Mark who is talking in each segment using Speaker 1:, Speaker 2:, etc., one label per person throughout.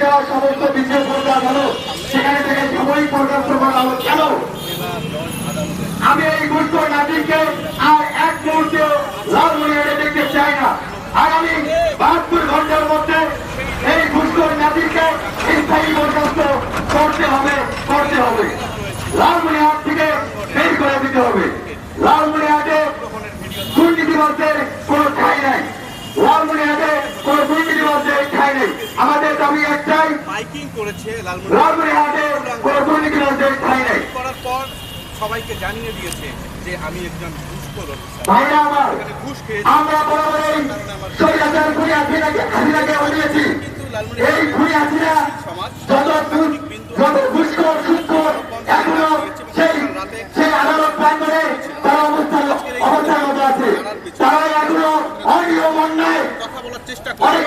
Speaker 1: দেওয়া সমস্ত বিশেষ প্রকাশ হলো সেখানে থেকে সাময়িক বরখাস্ত করা হলো কেন? আমি এই গুরুত্ব নাগরিককে আর এক মুহূর্তে লাল মনে দেখতে চাই না। আগামী বাহাত্তর ঘণ্টার মধ্যে এই ঘুষখোর নাজিরকে স্থায়ী বরখাস্ত করতে হবে করতে হবে লালমনিহাট থেকে বের করে দিতে হবে লালমনিহাটে দুর্নীতিবাসদের কোনো ঠাঁই নাই লালমনিহাটে কোনো দুর্নীতিবাসদের ঠাঁই নেই আমাদের দাবি একটাই
Speaker 2: করেছে করার পর সবাইকে জানিয়ে দিয়েছে যে আমি একজন ঘুষখোর অফিসার। ঘুষ খেয়ে
Speaker 1: আমরা বরাবরই স্বৈরাচার খুনি হাসিনাকে হাসিনাকে বানিয়েছি
Speaker 2: কিন্তু লালমনি
Speaker 1: এই খুনি হাসিনা
Speaker 2: সমাজ
Speaker 1: যত ঘুষ যত ঘুষখোর সুৎখোর এখনও সেই সেই আদালত প্রাঙ্গণে তারা অবস্থান অবস্থান মতো আছে। তারা এখনও অনিয়ম অন্যায়
Speaker 2: কথা বলার চেষ্টা করে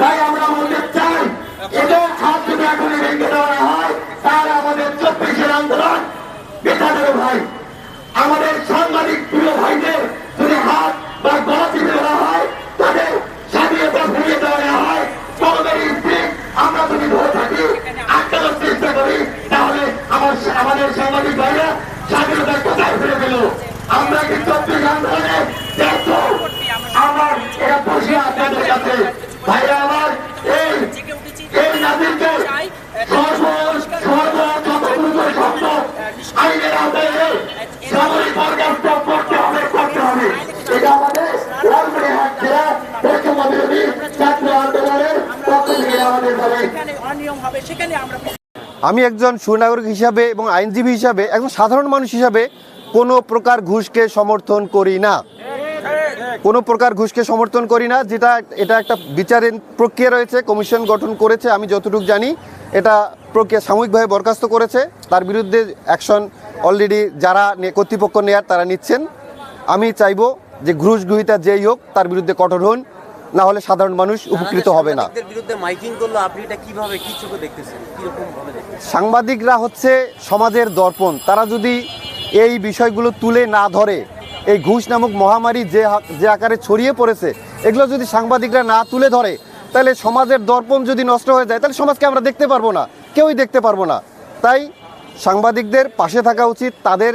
Speaker 1: তাই আমরা বলতে চাই এদের হাত যদি এখনই ভেঙে দেওয়া হয় তাহলে আমাদের চব্বিশের আন্দোলন। বেঁচা ভাই, আমাদের সাংবাদিক প্রিয় ভাইদের যদি হাত বা গলা চিপে দেওয়া হয়, তাদের স্বাধীনতা ফিরিয়ে দেওয়া হয়। তোমাদের স্ত্রীক আমরা যদি ধরে থাকি, আটকানোর চেষ্টা করি, তাহলে আমার আমাদের সাংবাদিক ভাইরা স্বাধীনতার কোথায় ফিরে পেল? আমরা কি চব্বিশ আন্দোলনে ব্যর্থ? আমার এরা বসে আপনাদের কাছে ভাইরা
Speaker 3: আমি একজন সুনাগরিক হিসাবে এবং আইনজীবী হিসাবে, একজন সাধারণ মানুষ হিসাবে কোনো প্রকার ঘুষকে সমর্থন করি না। কোনো প্রকার ঘুষকে সমর্থন করি না, যেটা এটা একটা বিচারের প্রক্রিয়া রয়েছে, কমিশন গঠন করেছে, আমি যতটুকু জানি, এটা প্রক্রিয়া সাময়িকভাবে বরখাস্ত করেছে। তার বিরুদ্ধে অ্যাকশন অলরেডি যারা কর্তৃপক্ষ নেয়ার, তারা নিচ্ছেন। আমি চাইব যে ঘুষ গ্রহিতা যেই হোক, তার বিরুদ্ধে কঠোর হন। না হলে সাধারণ মানুষ উপকৃত হবে না। সাংবাদিকরা হচ্ছে সমাজের দর্পণ। তারা যদি এই বিষয়গুলো তুলে না ধরে এই ঘুষ নামক মহামারী যে যে আকারে ছড়িয়ে পড়েছে এগুলো যদি সাংবাদিকরা না তুলে ধরে তাহলে সমাজের দর্পণ যদি নষ্ট হয়ে যায় তাহলে সমাজকে আমরা দেখতে পারব না কেউই দেখতে পারব না। তাই সাংবাদিকদের পাশে থাকা উচিত তাদের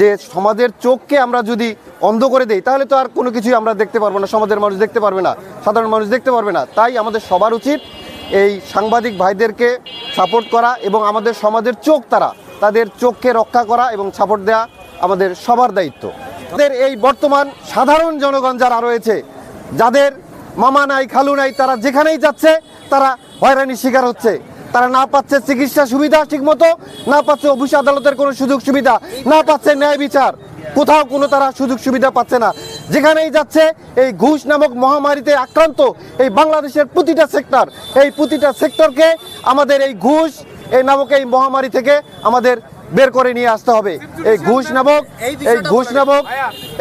Speaker 3: যে সমাজের চোখকে আমরা যদি অন্ধ করে দেই, তাহলে তো আর কোনো কিছুই আমরা দেখতে পারব না, সমাজের মানুষ দেখতে পারবে না, সাধারণ মানুষ দেখতে পারবে না। তাই আমাদের সবার উচিত এই সাংবাদিক ভাইদেরকে সাপোর্ট করা এবং আমাদের সমাজের চোখ তারা, তাদের চোখকে রক্ষা করা এবং সাপোর্ট দেওয়া আমাদের সবার দায়িত্ব। তাদের এই বর্তমান সাধারণ জনগণ যারা রয়েছে, যাদের মামা নাই, খালু নাই, তারা যেখানেই যাচ্ছে, তারা হয়রানির শিকার হচ্ছে। তারা না পাচ্ছে চিকিৎসা সুবিধা ঠিকমতো, না পাচ্ছে অফিস আদালতের কোনো সুযোগ সুবিধা, না পাচ্ছে ন্যায় বিচার। কোথাও কোনো তারা সুযোগ সুবিধা পাচ্ছে না। যেখানেই যাচ্ছে, এই ঘুষ নামক মহামারীতে আক্রান্ত এই বাংলাদেশের প্রতিটা সেক্টর, এই প্রতিটা সেক্টরকে আমাদের এই ঘুষ, এই নামক এই মহামারী থেকে আমাদের বের করে নিয়ে আসতে হবে। এই ঘুষ নামক, এই ঘুষ নামক,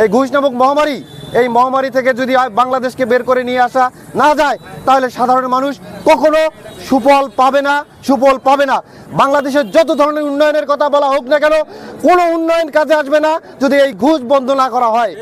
Speaker 3: এই ঘুষ নামক মহামারী এই মহামারী থেকে যদি বাংলাদেশকে বের করে নিয়ে আসা না যায়, তাহলে সাধারণ মানুষ কখনো সুফল পাবে না, সুফল পাবে না। বাংলাদেশের যত ধরনের উন্নয়নের কথা বলা হোক না কেন, কোনো উন্নয়ন কাজে আসবে না যদি এই ঘুষ বন্ধ না করা হয়।